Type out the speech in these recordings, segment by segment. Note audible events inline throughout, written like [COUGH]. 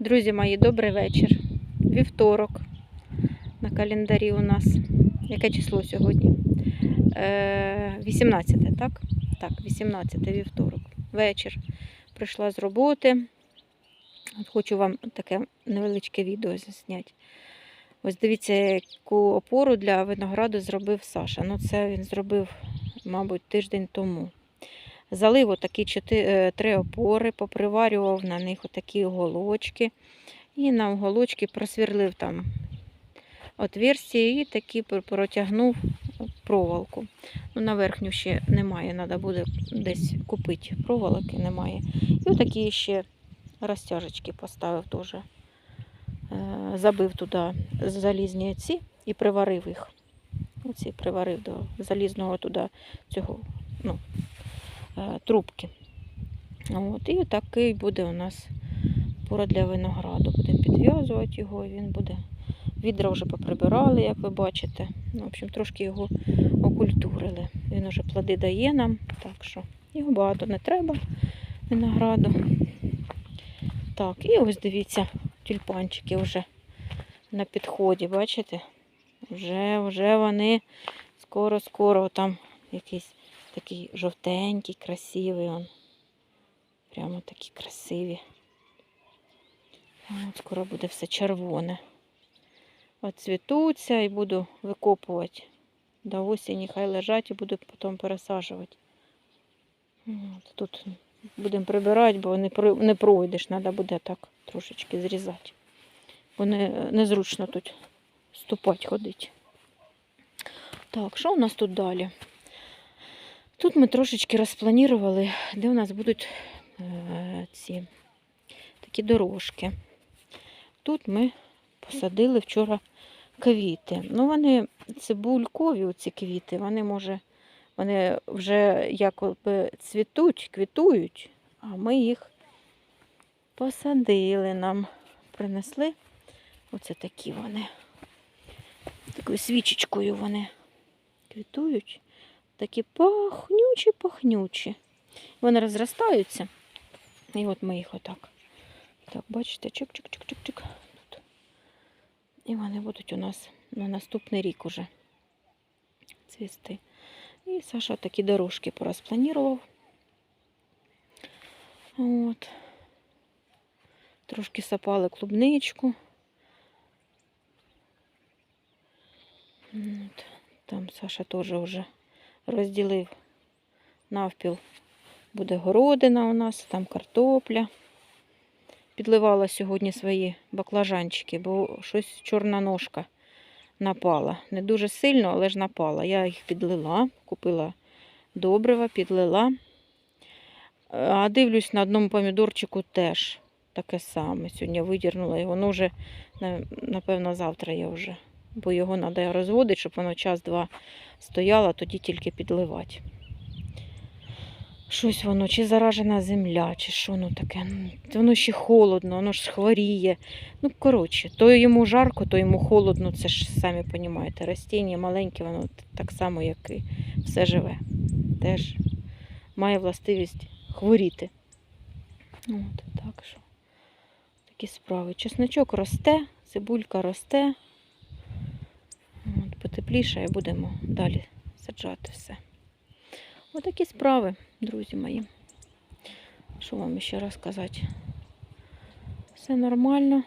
Друзі мої, добрий вечір. Вівторок на календарі у нас. Яке число сьогодні? Е, 18, так? Так, 18 вівторок. Вечір. Прийшла з роботи. От хочу вам таке невеличке відео засняти. Ось дивіться, яку опору для винограду зробив Саша. Ну, це він зробив, мабуть, тиждень тому. Залив отакі е, три опори, поприварював на них отакі оголочки. І на оголочки просверлив там отверстие і такі протягнув проволоку. Ну, на верхню ще немає, треба буде десь купити проволоки, немає. І отакі ще розтяжечки поставив теж. Е, Забив туди залізні ці і приварив їх. Оці приварив до залізного туди цього, ну, трубки. От, і такий буде у нас пора для винограду. Будемо підв'язувати його, і він буде. Відра вже поприбирали, як ви бачите. Ну, в общем, трошки його окультурили. Він уже плоди дає нам, так що його багато не треба винограду. Так, і ось дивіться, тюльпанчики вже на підході, бачите? Вже, вже вони скоро-скоро там якийсь такий жовтенький, красивий он. Прямо такі красиві. От скоро буде все червоне. От цвітуться і буду викопувати. До осені хай лежать і буду потім пересаджувати. От, тут будемо прибирати, бо не, пройдеш, треба буде так трошечки зрізати. Бо не, незручно тут ступати ходити. Так, що у нас тут далі? Тут ми трошечки розпланували, де у нас будуть е, ці такі дорожки. Тут ми посадили вчора квіти. Ну, вони цибулькові, ці квіти, вони, може, вони вже якби цвітуть, квітують, а ми їх посадили нам, принесли. Оце такі вони. Такою свічечкою вони квітують. Такі пахнючі, пахнючі. Вони розростаються. І от ми їх отак. Так, бачите, чик-чик-чик-чик-чик. І вони будуть у нас на наступний рік уже цвісти. І Саша такі дорожки порозпланував. От. Трошки сапали клубничку. От. Там Саша теж вже розділив навпіл. Буде городина у нас, там картопля. Підливала сьогодні свої баклажанчики, бо щось чорна ножка напала. Не дуже сильно, але ж напала. Я їх підлила, купила добрива, підлила. А дивлюсь, на одному помідорчику теж таке саме. Сьогодні видірнула і воно вже, напевно, завтра я вже. Бо його треба розводити, щоб воно час-два стояло, тоді тільки підливати. Щось воно, чи заражена земля, чи що воно таке. Воно ще холодно, воно ж хворіє. Ну, коротше, то йому жарко, то йому холодно, це ж самі розумієте. Ростіння маленьке, воно так само, як і все живе. Теж має властивість хворіти. От, так що такі справи. Чесночок росте, цибулька росте. От, потепліше і будемо далі саджати все. Отакі справи, друзі мої. Що вам ще розказати? Все нормально,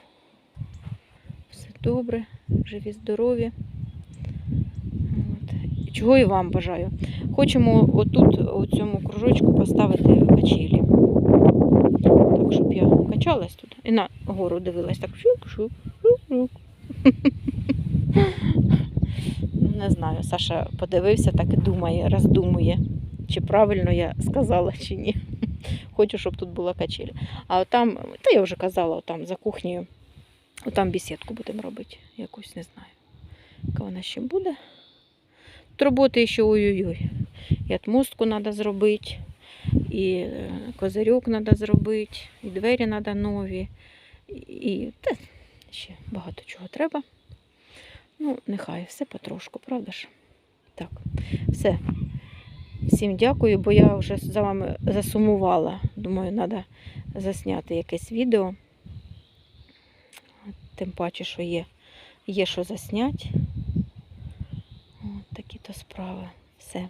все добре, живі, здорові. От. Чого і вам бажаю. Хочемо отут, у цьому кружочку, поставити качелі. Так, щоб я качалась тут і на гору дивилась. Так шук-шук, шук-шук. Не знаю, Саша подивився, так і думає, роздумує, чи правильно я сказала, чи ні. [LAUGHS] Хочу, щоб тут була качеля. А там, та я вже казала, там за кухнею, там бесідку будемо робити. Якусь не знаю. Яка вона ще буде. Тут роботи ще ой-ой-ой. І отмостку треба зробити, і е, козирьок треба зробити, і двері треба нові. І та, ще багато чого треба. Ну, нехай все потрошку, правда ж? Так, все. Всім дякую, бо я вже за вами засумувала. Думаю, треба засняти якесь відео. Тим паче, що є, є що заснять. От такі то справи. Все.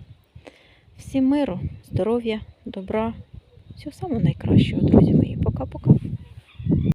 Всім миру, здоров'я, добра. Всього самого найкращого, друзі мої. Пока-пока.